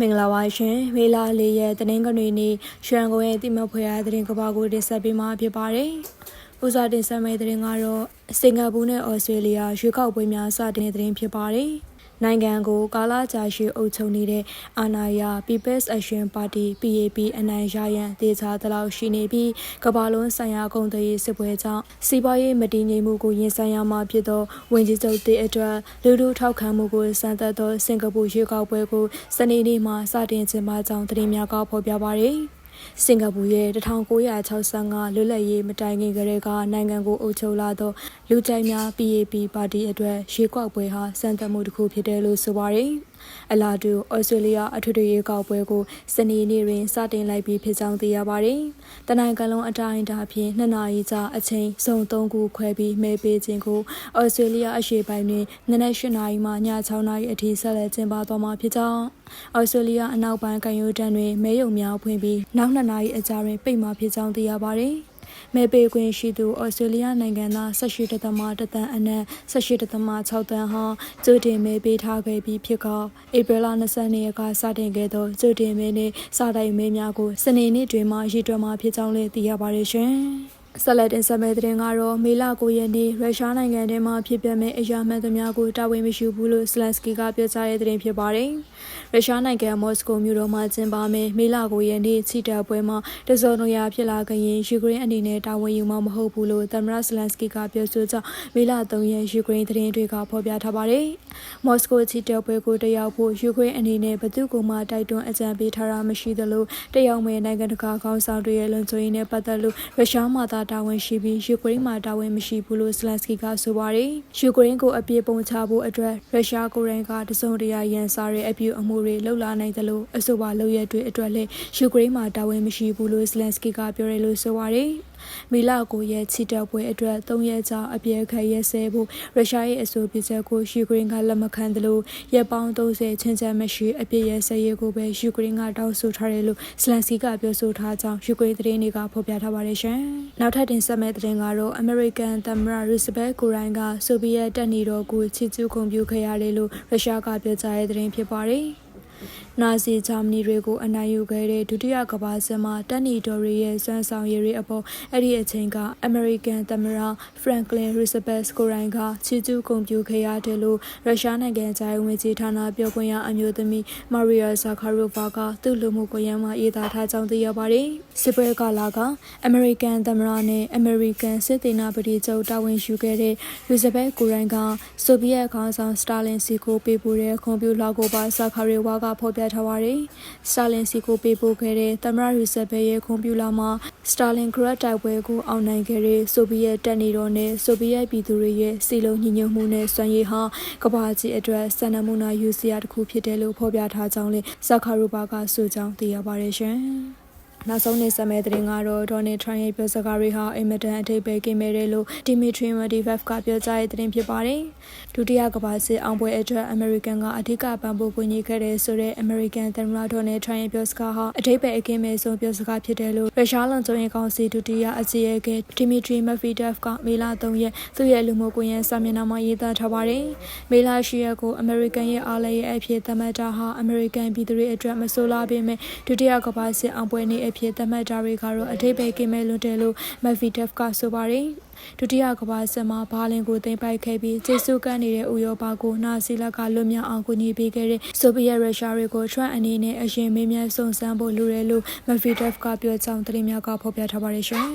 မင်္ဂလာပါရှင်မေလာလေးရဲ့တနင်္ဂနွေနေ့ရွှေကုန်းရဲ့တိမဖွေရသတင်းကဘာကိုတင်ဆက်ပေးမှာဖြစ်ပါတယ်။ဦးစားတင်ဆက်မယ့်သတင်းကတော့စင်ကာပူနဲ့ဩစတြေးလျရွှေကောက်ပွဲများစတင်တဲ့သတင်းဖြစ်ပါတယ်။ နိုင်ငံကိုကာလကြာရှည်အုပ်ချုပ်နေတဲ့အာဏာရ People's Action Party PAP အနိုင်ရရန်ဒေသတလောက်ရှိနေပြီးကမ္ဘာလုံးဆိုင်ရာကုန်သွယ်ရေးစစ်ပွဲကြောင့်စီးပွားရေးမတည်ငြိမ်မှုကိုရင်ဆိုင်ရမှာဖြစ်သောဝင်ကြီးချုပ်တဲ့အတွက်လူလူထောက်ခံမှုကိုစံသက်သောစင်ကာပူရွေးကောက်ပွဲကိုစနေနေ့မှာစတင်ကျင်းပကြောင်းသတင်းများကဖော်ပြပါရယ်။ စင်ကာပူရဲ့1965လွတ်လပ်ရေးမတိုင်ခင်ကတည်းကနိုင်ငံကိုအုပ်ချုပ်လာသောလူကြိုက်များ PAP ပါတီအတွက်ရွေးကောက်ပွဲဟာစံတက်မှုတစ်ခုဖြစ်တယ်လို့ဆိုပါတယ်။ အလာတူဩစတြေးလျအထွေထွေရွေးကောက်ပွဲကိုစနေနေ့တွင်စတင်လိုက်ပြီးဖြစ်ကြောင်းသိရပါတယ်။တနိုင်ကလုံးအတိုင်းအတာဖြင့်နှစ်နာရီကြာအချိန်စုံ၃ခုခွဲပြီးမဲပေးခြင်းကိုဩစတြေးလျအရှေ့ပိုင်းတွင်နနက်၈နာရီမှည6နာရီအထိဆက်လက်ကျင်းပသွားမှာဖြစ်ကြောင်းဩစတြေးလျအနောက်ပိုင်းကရိုးတန်းတွင်မဲရုံများဖွင့်ပြီးနောက်2နာရီအကြာတွင်ပိတ်မှာဖြစ်ကြောင်းသိရပါတယ်။ မဲပေးခွင့်ရှိသူဩစတြေးလျနိုင်ငံသား18တသမတသန်းအနက်18တသမ6တန်းဟာကျိုတင်မဲပေးထားခဲ့ပြီးဖြစ်ကောဧပြီလ22ရက်ကစတင်ခဲ့သောကျိုတင်မဲနှင့်စာတိုင်မဲများကိုစနေနေ့တွင်မှရည်တွက်မှာဖြစ်ကြောင်းလည်းသိရပါတယ်ရှင်။ ဆက်လက်တင်ဆက်မယ့်သတင်းကတော့မေလ9ရက်နေ့ရုရှားနိုင်ငံထဲမှာဖြစ်ပျက်မဲ့အရာမှန်သမျှကိုတာဝန်မရှိဘူးလို့စလန်စကီကပြောကြားတဲ့သတင်းဖြစ်ပါတယ်။ရုရှားနိုင်ငံမော်စကိုမြို့တော်မှာကျင်းပမယ့်မေလ9ရက်နေ့ချီတာပွဲမှာတစောနရာဖြစ်လာခင်ယူကရိန်းအနေနဲ့တာဝန်ယူမှာမဟုတ်ဘူးလို့သမ္မတစလန်စကီကပြောဆိုကြောင်းမေလ3ရက်ယူကရိန်းသတင်းတွေကဖော်ပြထားပါတယ်။မော်စကိုချီတာပွဲကိုတက်ရောက်ဖို့ယူကရိန်းအနေနဲ့ဘသူ့ကိုမှတိုက်တွန်းအကြံပေးထားတာမရှိသလိုတက်ရောက်မယ့်နိုင်ငံတကာခေါင်းဆောင်တွေရဲ့လုံခြုံရေးနဲ့ပတ်သက်လို့ရုရှားမှသာတာဝန်ရှိပြီးယူကရိန်းမှာတာဝန်မရှိဘူးလို့စလန်စကီကဆိုပါတယ်။ယူကရိန်းကိုအပြစ်ပုံချဖို့အတွက်ရုရှားကိုယ်တိုင်ကတစုံတရာရန်စားတဲ့အပြုအမူတွေလှုပ်လာနိုင်တယ်လို့အဆိုပါလုပ်ရက်တွေအတွက်လည်းယူကရိန်းမှာတာဝန်မရှိဘူးလို့စလန်စကီကပြောတယ်လို့ဆိုပါတယ်။ မီလာကိုရဲ့ချီတက်ပွဲအတွက်၃ရက်ကြာအပြည့်ခက်ရဲစဲဖို့ရုရှားရဲ့အဆိုပြုချက်ကိုယူကရိန်းကလက်မခံသလိုရက်ပေါင်း30ချင်းချမ်းမရှိအပြည့်ရဲစဲရေးကိုပဲယူကရိန်းကတောင်းဆိုထားတယ်လို့စလန်စီကပြောဆိုထားကြောင်းယူကရိန်းသတင်းတွေကဖော်ပြထားပါတယ်ရှင်။နောက်ထပ်တင်ဆက်မယ့်သတင်းကတော့အမေရိကန်သမ္မတရစ်ဘက်ကိုရိုင်းကဆိုဗီယက်တပ်နေတော်ကိုချီကျူးဂုဏ်ပြုခဲ့ရတယ်လို့ရုရှားကပြောကြားတဲ့သတင်းဖြစ်ပါတယ်။ နာဇီဂျာမနီတွေကိုအနိုင်ယူခဲ့တဲ့ဒုတိယကမ္ဘာစစ်မှာတက်နီတော်ရီရဲ့စွမ်းဆောင်ရည်တွေအပေါ်အဲ့ဒီအချိန်ကအမေရိကန်သမ္မတဖရန်ကလင်ရီစဘတ်ကိုရိုင်းကချီကျူးဂုဏ်ပြုခဲ့ရတယ်လို့ရုရှားနိုင်ငံခြားရေးဝန်ကြီးဌာနပြောခွင့်ရအမျိုးသမီးမာရီယာဇာခါရိုဗာကသူ့လူမှုကွန်ရက်မှာရေးသားထားကြောင်းသိရပါတယ်။စစ်ပွဲကာလကအမေရိကန်သမ္မတနဲ့အမေရိကန်စစ်သေးနာပတိချုပ်တာဝန်ယူခဲ့တဲ့ရီစဘတ်ကိုရိုင်းကဆိုဗီယက်ခေါင်းဆောင်စတာလင်စီကိုပေးပို့တဲ့ကွန်ပျူတာကိုပါဇာခါရီဝါကဖော်ပြထားပါတယ်။စတာလင်စီကိုပေးပို့ခဲ့တဲ့သမ္မတရီဆက်ဘဲရဲ့ကွန်ပျူတာမှာစတာလင်ဂရက်တိုက်ပွဲကိုအောင်နိုင်ခဲ့တဲ့ဆိုဗီယက်တပ်နေတော်နဲ့ဆိုဗီယက်ပြည်သူတွေရဲ့စီလုံးညီညွတ်မှုနဲ့စွမ်းရည်ဟာကမ္ဘာကြီးအတွက်စံနမူနာယူစရာတစ်ခုဖြစ်တယ်လို့ဖော်ပြထားကြောင်းလည်းဇာခါရူဘာကဆိုကြောင်းသိရပါတယ်ရှင်။ နောက်ဆုံးနေဆက်မဲ့သတင်းကတော့ဒေါ်နယ်ထရန့်ရဲ့ပြောစကားတွေဟာအင်မတန်အထိပ်ပဲကင်းမဲ့တယ်လို့ဒီမီထရီမဒီဗက်ကပြောကြားတဲ့သတင်းဖြစ်ပါတယ်။ဒုတိယကမ္ဘာစစ်အောင်ပွဲအတွက်အမေရိကန်ကအဓိကပံ့ပိုးကူညီခဲ့တဲ့ဆိုတဲ့အမေရိကန်သမ္မတဒေါ်နယ်ထရန့်ရဲ့ပြောစကားဟာအထိပ်ပဲအကင်းမဲ့ဆုံးပြောစကားဖြစ်တယ်လို့ရုရှားလုံခြုံရေးကောင်စီဒုတိယအကြီးအကဲဒီမီထရီမက်ဖီဒက်ဖ်ကမေလ3ရက်သူ့ရဲ့လူမှုကွန်ရက်စာမျက်နှာမှာရေးသားထားပါတယ်။မေလ10ရက်ကိုအမေရိကန်ရဲ့အားလည်းရဲ့အဖြစ်သတ်မှတ်တာဟာအမေရိကန်ပြည်သူတွေအတွက်မဆိုးလားပေမဲ့ဒုတိယကမ္ဘာစစ်အောင်ပွဲနေ့အဖြစ်သတ်မှတ်တာတွေကတော့အထိပ္ပယ်ကင်းမဲ့လွန်တယ်လို့မက်ဗီဒက်ဖ်ကဆိုပါတယ်ဒုတိယကမ္ဘာစစ်မှာဘာလင်ကိုသိမ်းပိုက်ခဲ့ပြီးကျေစုကပ်နေတဲ့ဥရောပကိုနာစီလက်ကလွတ်မြောက်အောင်ကူညီပေးခဲ့တဲ့ဆိုဗီယက်ရုရှားတွေကိုထရန့်အနေနဲ့အရင်မေးမြန်းစုံစမ်းဖို့လိုတယ်လို့မက်ဗီဒက်ဖ်ကပြောကြောင်းသတင်းများကဖော်ပြထားပါတယ်ရှင်